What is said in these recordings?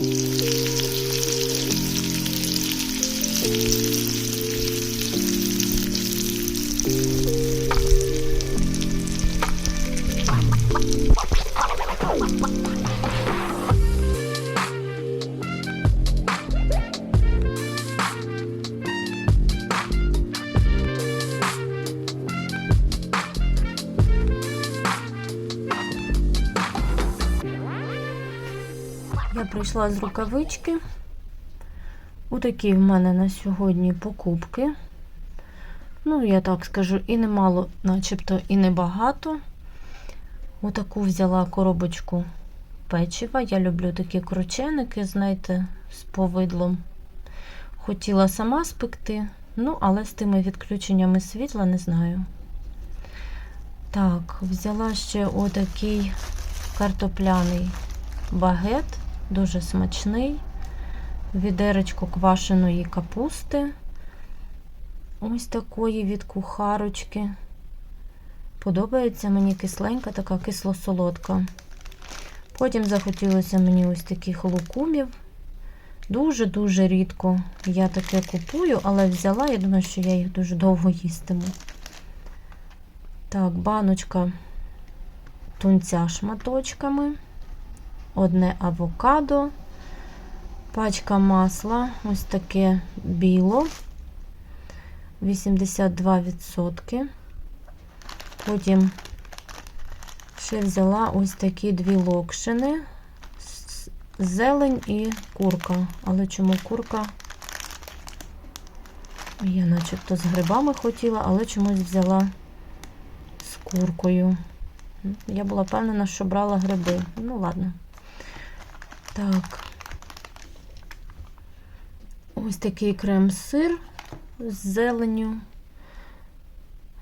Я прийшла з рукавички. Отакі в мене на сьогодні покупки. Ну, я так скажу, і немало, начебто, і небагато. Отаку взяла коробочку печива. Я люблю такі крученики, знаєте, з повидлом. Хотіла сама спекти, ну, але з тими відключеннями світла не знаю. Так, взяла ще отакий картопляний багет, дуже смачний. Відеречко квашеної капусти. Ось такої від кухарочки. Подобається мені кисленька, така кисло-солодка. Потім захотілося мені ось таких лукумів. Дуже-дуже рідко я таке купую, але взяла, я думаю, що я їх дуже довго їстиму. Так, баночка тунця шматочками, одне авокадо, пачка масла, ось таке біло, 82%. Потім ще взяла ось такі дві локшини, зелень і курка. Але чому курка? Я начебто з грибами хотіла, але чомусь взяла з куркою. Я була впевнена, що брала гриби. Ну, ладно. Так. Ось такий крем-сир з зеленню.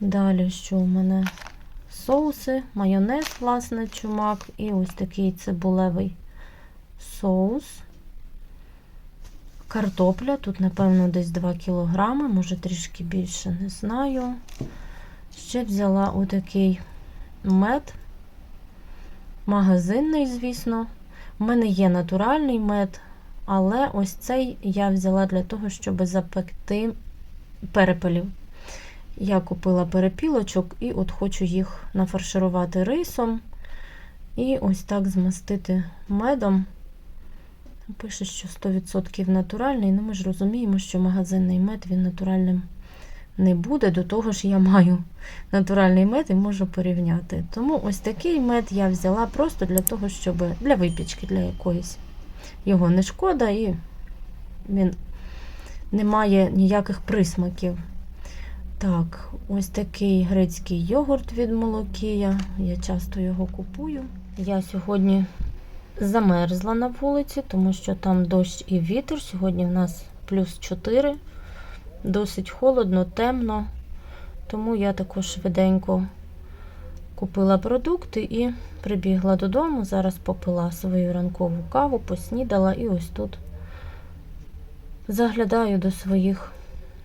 Далі, що у мене? Соуси, майонез, власне, чумак, і ось такий цибулевий соус. Картопля, тут, напевно, десь 2 кілограми, може трішки більше, не знаю. Ще взяла отакий мед. Магазинний, звісно. У мене є натуральний мед, але ось цей я взяла для того, щоб запекти перепелів. Я купила перепілочок і от хочу їх нафарширувати рисом. І ось так змастити медом. Пише, що 100% натуральний. Ну, ми ж розуміємо, що магазинний мед він натуральним не буде. До того ж, я маю натуральний мед і можу порівняти. Тому ось такий мед я взяла просто для того, щоб для випічки, для якоїсь. Його не шкода і він не має ніяких присмаків. Так, ось такий грецький йогурт від Молокія. Я часто його купую. Я сьогодні замерзла на вулиці, тому що там дощ і вітер. Сьогодні в нас плюс 4, досить холодно, темно. Тому я також швиденько купила продукти і прибігла додому. Зараз попила свою ранкову каву, поснідала і ось тут заглядаю до своїх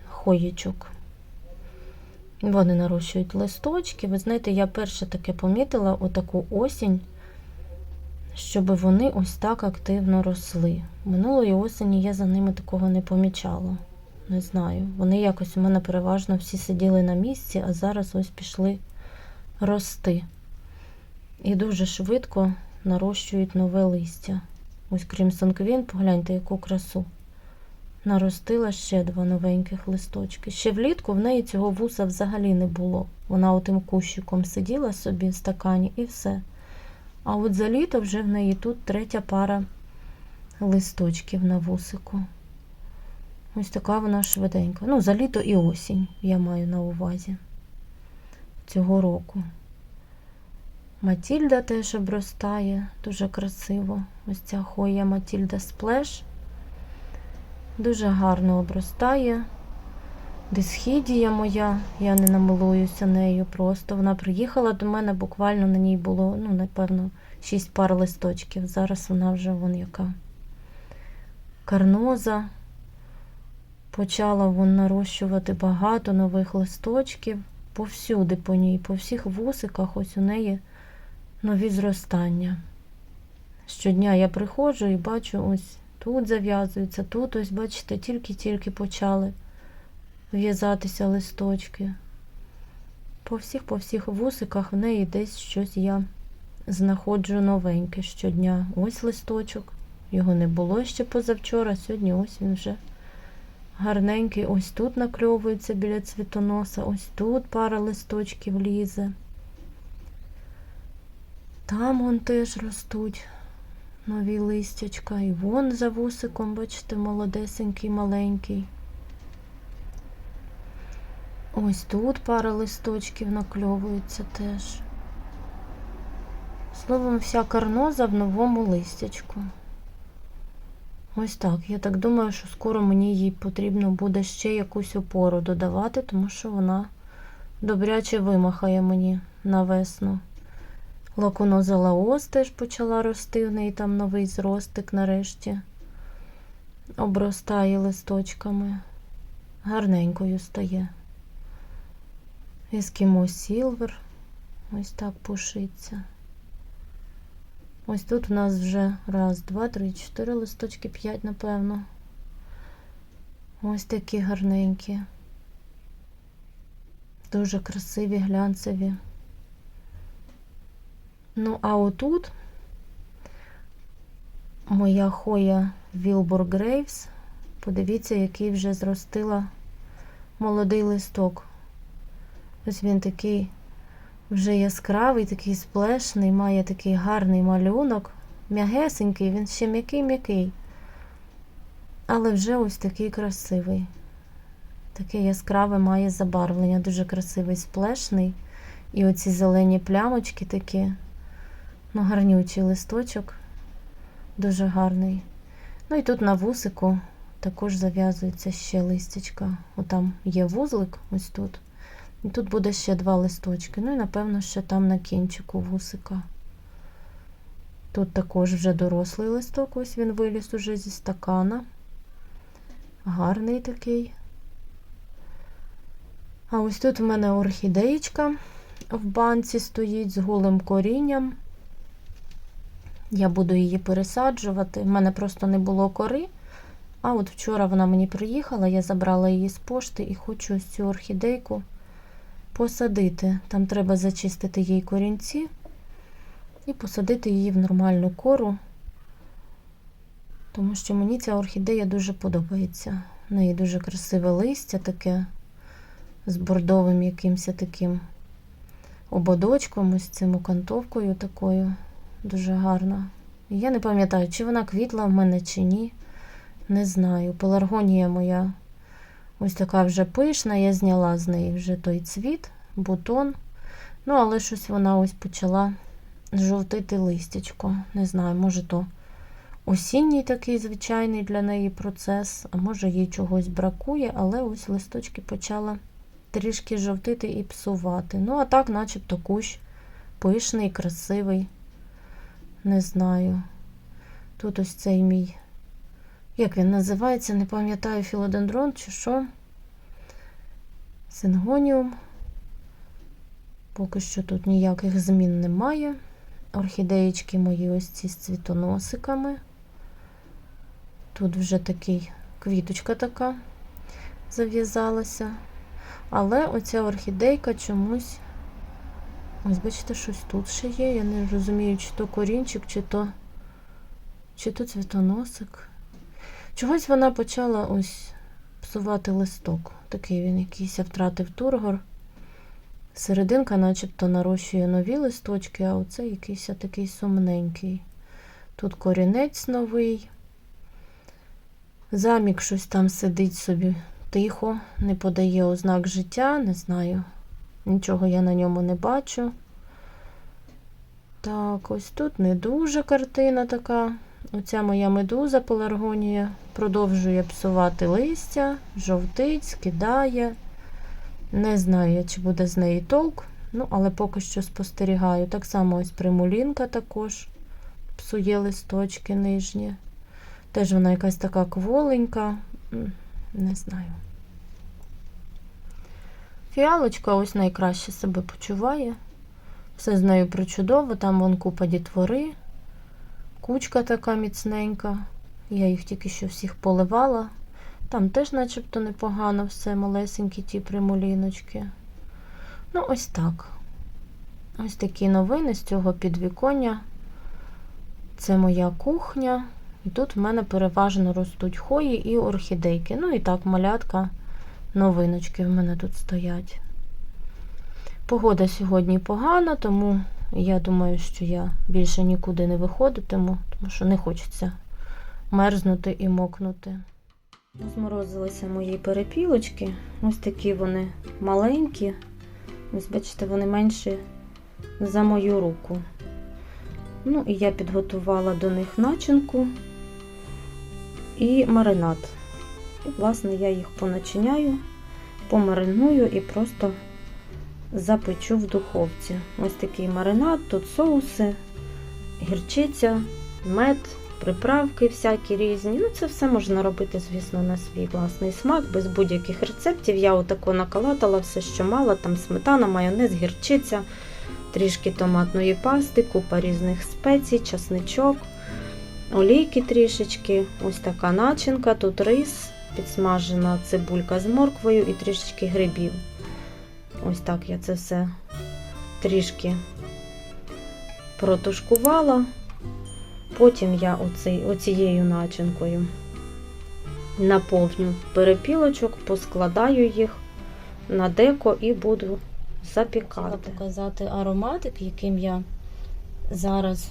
хоєчок. Вони нарощують листочки. Ви знаєте, я перше таке помітила отаку осінь, щоб вони ось так активно росли. Минулої осені я за ними такого не помічала. Не знаю. Вони якось у мене переважно всі сиділи на місці, а зараз ось пішли рости. І дуже швидко нарощують нове листя. Ось Crimson Queen, погляньте, яку красу. Наростила ще два новеньких листочки. Ще влітку в неї цього вуса взагалі не було. Вона отим кущиком сиділа собі в стакані і все. А от за літо вже в неї тут третя пара листочків на вусику. Ось така вона швиденька. Ну, за літо і осінь я маю на увазі цього року. Матільда теж обростає, дуже красиво. Ось ця хоя Матільда Сплеш. Дуже гарно обростає. Дисхідія моя, я не намилуюся нею просто. Вона приїхала до мене, буквально на ній було, ну, напевно, 6 пар листочків. Зараз вона вже вон яка. Карноза. Почала вон нарощувати багато нових листочків. Повсюди по ній, по всіх вусиках, ось у неї нові зростання. Щодня я приходжу і бачу, ось тут зав'язується, тут ось, бачите, тільки-тільки почали в'язатися листочки. По всіх, по всіх вусиках в неї десь щось я знаходжу новеньке щодня. Ось листочок. Його не було ще позавчора, сьогодні ось він вже гарненький. Ось тут накльовується біля цвітоноса, ось тут пара листочків лізе. Там вон теж ростуть нові листячка. І вон за вусиком, бачите, молодесенький, маленький. Ось тут пара листочків накльовується теж. Словом, вся карноза в новому листячку. Ось так. Я так думаю, що скоро мені їй потрібно буде ще якусь опору додавати, тому що вона добряче вимахає мені на весну. Лакуноза лаос теж почала рости, в неї там новий зростик нарешті. Обростає листочками. Гарненькою стає. Ескімо Сілвер. Ось так пушиться. Ось тут у нас вже раз, два, три, чотири листочки, п'ять, напевно. Ось такі гарненькі. Дуже красиві, глянцеві. Ну, а отут моя хоя Wilbur Graves. Подивіться, який вже зростила молодий листок. Ось він такий вже яскравий, такий сплешний, має такий гарний малюнок. М'ягесенький, він ще м'який-м'який. Але вже ось такий красивий. Таке яскраве має забарвлення, дуже красивий сплешний. І оці зелені плямочки такі. Ну, гарнючий листочок, дуже гарний. Ну і тут на вусику також зав'язується ще листячка. Отам є вузлик, ось тут. І тут буде ще два листочки. Ну і, напевно, ще там на кінчику вусика. Тут також вже дорослий листок, ось він виліз уже зі стакана. Гарний такий. А ось тут у мене орхідеєчка в банці стоїть з голим корінням. Я буду її пересаджувати. У мене просто не було кори. А от вчора вона мені приїхала, я забрала її з пошти і хочу ось цю орхідейку посадити. Там треба зачистити їй корінці і посадити її в нормальну кору, тому що мені ця орхідея дуже подобається. В неї дуже красиве листя таке з бордовим якимось таким ободочком, ось цим окантовкою такою. Дуже гарна. Я не пам'ятаю, чи вона квітла в мене, чи ні. Не знаю. Пеларгонія моя ось така вже пишна, я зняла з неї вже той цвіт, бутон. Ну, але щось вона ось почала жовтити листячко. Не знаю, може, то осінній такий звичайний для неї процес, а може, їй чогось бракує, але ось листочки почала трішки жовтити і псувати. Ну, а так, начебто, кущ пишний, красивий. Не знаю. Тут ось цей мій, як він називається, не пам'ятаю, філодендрон чи що. Сингоніум. Поки що тут ніяких змін немає. Орхідеєчки мої ось ці з цвітоносиками. Тут вже такий квіточка така зав'язалася. Але оця орхідейка чомусь Ось, бачите, щось тут ще є. Я не розумію, чи то корінчик, чи то чи то цвітоносик. Чогось вона почала ось псувати листок. Такий він якийсь я втратив тургор. Серединка начебто нарощує нові листочки, а оце якийсь такий сумненький. Тут корінець новий. Замік щось там сидить собі тихо, не подає ознак життя, не знаю. Нічого я на ньому не бачу. Так, ось тут не дуже картина така. Оця моя медуза пеларгонія продовжує псувати листя, жовтить, скидає. Не знаю, чи буде з неї толк, ну, але поки що спостерігаю. Так само ось примулінка також псує листочки нижні. Теж вона якась така кволенька, не знаю. Фіалочка ось найкраще себе почуває. Все з нею причудово, там вон купа дітвори, кучка така міцненька. Я їх тільки що всіх поливала. Там теж начебто непогано все, малесенькі ті примуліночки. Ну, ось так. Ось такі новини з цього підвіконня. Це моя кухня. І тут в мене переважно ростуть хої і орхідейки. Ну і так, малятка, новиночки в мене тут стоять. Погода сьогодні погана, тому я думаю, що я більше нікуди не виходитиму, тому що не хочеться мерзнути і мокнути. Зморозилися мої перепілочки. Ось такі вони маленькі. Ось, бачите, вони менші за мою руку. Ну, і я підготувала до них начинку і маринад. І, власне, я їх поначиняю, помариную і просто запечу в духовці. Ось такий маринад, тут соуси, гірчиця, мед, приправки всякі різні. Ну, це все можна робити, звісно, на свій власний смак, без будь-яких рецептів. Я отако накалатала все, що мала, там сметана, майонез, гірчиця, трішки томатної пасти, купа різних спецій, часничок, олійки трішечки, ось така начинка, тут рис, підсмажена цибулька з морквою і трішечки грибів. Ось так я це все трішки протушкувала. Потім я оцей, оцією начинкою наповню перепілочок, поскладаю їх на деко і буду запікати. Хотіла показати ароматик, яким я зараз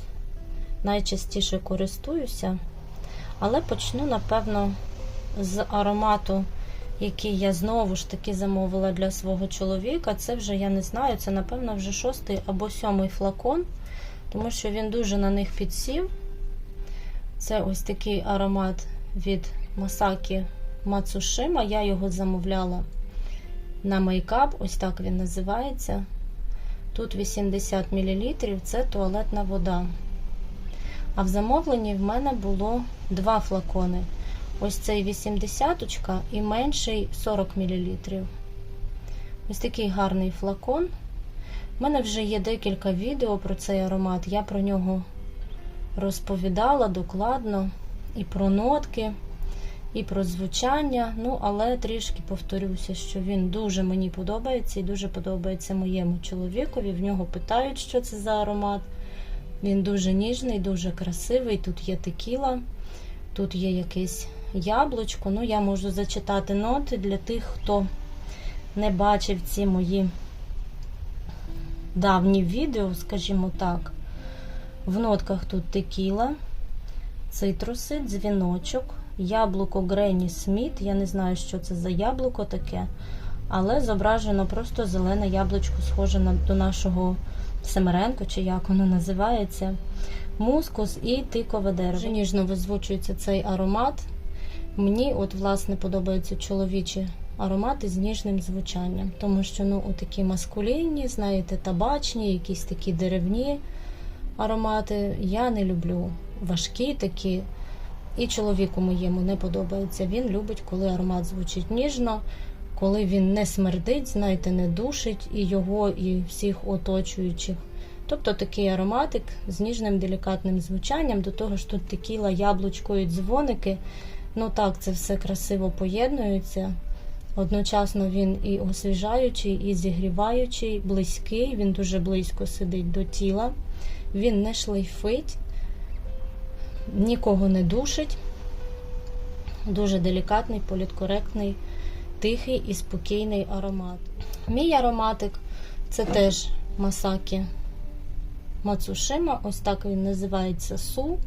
найчастіше користуюся. Але почну, напевно, з аромату, який я знову ж таки замовила для свого чоловіка. Це вже, я не знаю, це, напевно, вже шостий або сьомий флакон, тому що він дуже на них підсів. Це ось такий аромат від Масакі Мацушима. Я його замовляла на мейкап, ось так він називається. Тут 80 мл це туалетна вода. А в замовленні в мене було два флакони. Ось цей 80 і менший 40 мл. Ось такий гарний флакон. У мене вже є декілька відео про цей аромат. Я про нього розповідала докладно і про нотки, і про звучання. Ну, але трішки повторюся, що він дуже мені подобається і дуже подобається моєму чоловікові. В нього питають, що це за аромат. Він дуже ніжний, дуже красивий. Тут є текіла, тут є якесь яблучко. Ну, я можу зачитати ноти для тих, хто не бачив ці мої давні відео, скажімо так. В нотках тут текіла, цитруси, дзвіночок, яблуко Гренні Сміт. Я не знаю, що це за яблуко таке, але зображено просто зелене яблучко, схоже на, до нашого семеренко, чи як воно називається. Мускус і тикове дерево. Ніжно визвучується цей аромат. Мені, от, власне, подобаються чоловічі аромати з ніжним звучанням, тому що ну, такі маскулінні, знаєте, табачні, якісь такі деревні аромати я не люблю. Важкі такі. І чоловіку моєму не подобається. Він любить, коли аромат звучить ніжно, коли він не смердить, знаєте, не душить і його, і всіх оточуючих. Тобто такий ароматик з ніжним делікатним звучанням, до того ж тут текіла, яблучко і дзвоники. Ну так, це все красиво поєднується. Одночасно він і освіжаючий, і зігріваючий, близький, він дуже близько сидить до тіла. Він не шлейфить, нікого не душить. Дуже делікатний, політкоректний, тихий і спокійний аромат. Мій ароматик це теж Масакі Мацушима, ось так він називається Су.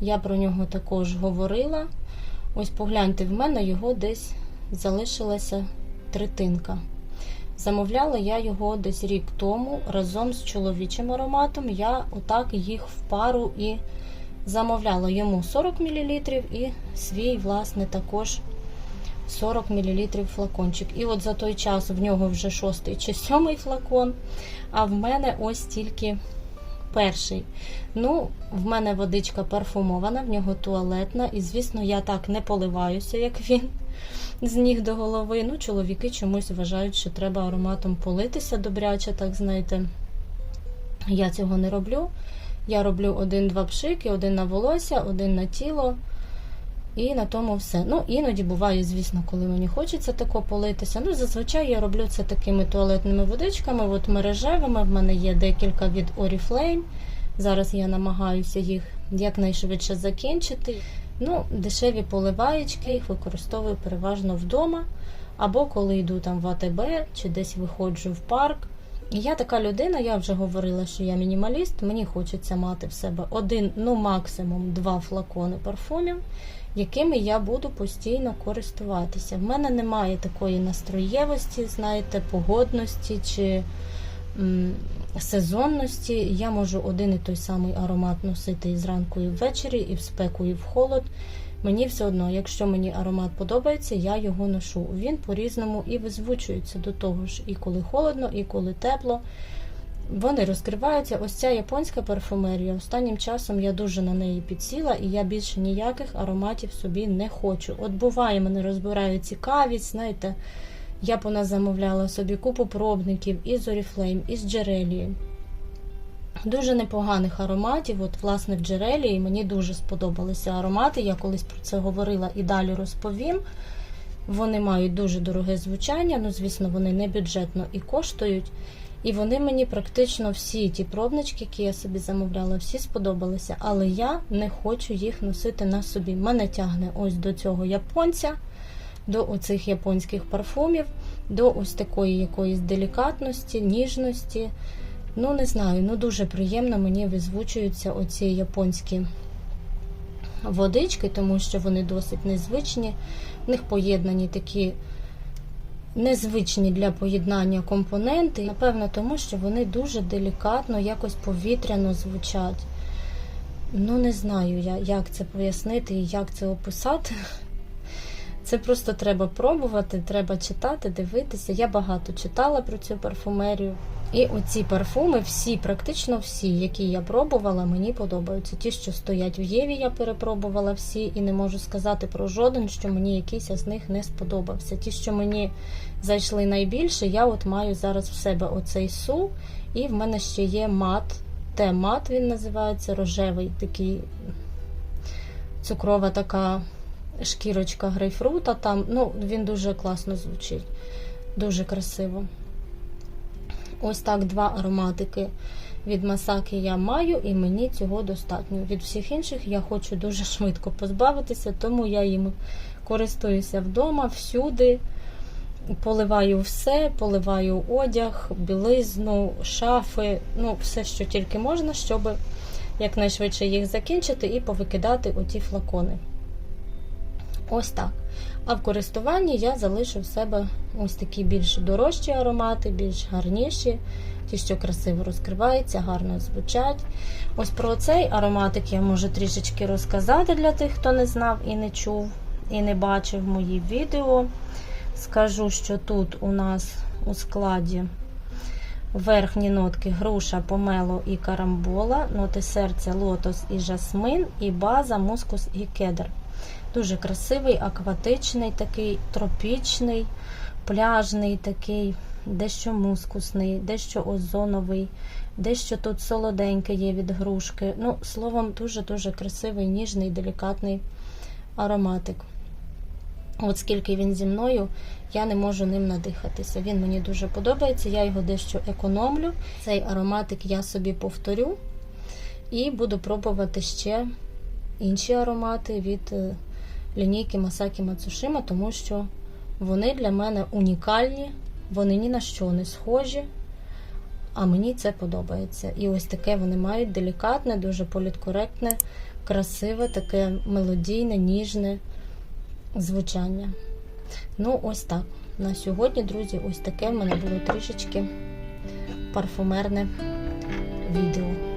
Я про нього також говорила. Ось погляньте, в мене його десь залишилася третинка. Замовляла я його десь рік тому разом з чоловічим ароматом. Я отак їх в пару і замовляла йому 40 мл і свій, власне, також 40 мл флакончик. І от за той час в нього вже шостий чи сьомий флакон, а в мене ось тільки перший. Ну, в мене водичка парфумована, в нього туалетна, і, звісно, я так не поливаюся, як він з ніг до голови. Ну, чоловіки чомусь вважають, що треба ароматом политися добряче, так знаєте. Я цього не роблю. Я роблю один-два пшики, один на волосся, один на тіло. І на тому все. Ну, іноді буває, звісно, коли мені хочеться тако политися. Ну, зазвичай я роблю це такими туалетними водичками, от мережевими. В мене є декілька від Oriflame. Зараз я намагаюся їх якнайшвидше закінчити. Ну, дешеві поливаєчки, їх використовую переважно вдома. Або коли йду там в АТБ чи десь виходжу в парк. Я така людина, я вже говорила, що я мінімаліст. Мені хочеться мати в себе один, ну максимум два флакони парфумів, якими я буду постійно користуватися. В мене немає такої настроєвості, знаєте, погодності чи м, сезонності. Я можу один і той самий аромат носити і зранку, і ввечері, і в спеку, і в холод. Мені все одно, якщо мені аромат подобається, я його ношу. Він по-різному і визвучується до того ж, і коли холодно, і коли тепло. Вони розкриваються. Ось ця японська парфумерія. Останнім часом я дуже на неї підсіла, і я більше ніяких ароматів собі не хочу. От буває, мене розбирає цікавість, знаєте, я б у замовляла собі купу пробників із Oriflame, із Джерелії. Дуже непоганих ароматів. От, власне, в Джерелії мені дуже сподобалися аромати. Я колись про це говорила і далі розповім. Вони мають дуже дороге звучання, ну, звісно, вони не бюджетно і коштують. І вони мені практично всі ті пробнички, які я собі замовляла, всі сподобалися. Але я не хочу їх носити на собі. Мене тягне ось до цього японця, до оцих японських парфумів, до ось такої якоїсь делікатності, ніжності. Ну, не знаю, ну дуже приємно мені визвучуються оці японські водички, тому що вони досить незвичні. В них поєднані такі незвичні для поєднання компоненти. Напевно, тому що вони дуже делікатно, якось повітряно звучать. Ну, не знаю, я, як це пояснити і як це описати. Це просто треба пробувати, треба читати, дивитися. Я багато читала про цю парфумерію. І оці парфуми, всі, практично всі, які я пробувала, мені подобаються. Ті, що стоять в Єві, я перепробувала всі, і не можу сказати про жоден, що мені якийсь з них не сподобався. Ті, що мені зайшли найбільше, я от маю зараз в себе оцей су, і в мене ще є мат. Те-мат він називається рожевий, такий цукрова така шкірочка грейпфрута. Там, ну, він дуже класно звучить, дуже красиво. Ось так два ароматики від Масаки я маю, і мені цього достатньо. Від всіх інших я хочу дуже швидко позбавитися, тому я їм користуюся вдома, всюди. Поливаю все, поливаю одяг, білизну, шафи, ну, все, що тільки можна, щоб якнайшвидше їх закінчити і повикидати оті флакони. Ось так. А в користуванні я залишу в себе ось такі більш дорожчі аромати, більш гарніші, ті, що красиво розкриваються, гарно звучать. Ось про цей ароматик я можу трішечки розказати для тих, хто не знав і не чув, і не бачив мої відео. Скажу, що тут у нас у складі верхні нотки груша, помело і карамбола, ноти серця, лотос і жасмин, і база, мускус і кедр. Дуже красивий, акватичний, такий тропічний, пляжний такий, дещо мускусний, дещо озоновий, дещо тут солоденьке є від грушки. Ну, словом, дуже-дуже красивий, ніжний, делікатний ароматик. От скільки він зі мною, я не можу ним надихатися. Він мені дуже подобається, я його дещо економлю. Цей ароматик я собі повторю і буду пробувати ще інші аромати від лінійки Масакі Мацушима, тому що вони для мене унікальні, вони ні на що не схожі, а мені це подобається. І ось таке вони мають делікатне, дуже політкоректне, красиве, таке мелодійне, ніжне звучання. Ну, ось так. На сьогодні, друзі, ось таке в мене було трішечки парфумерне відео.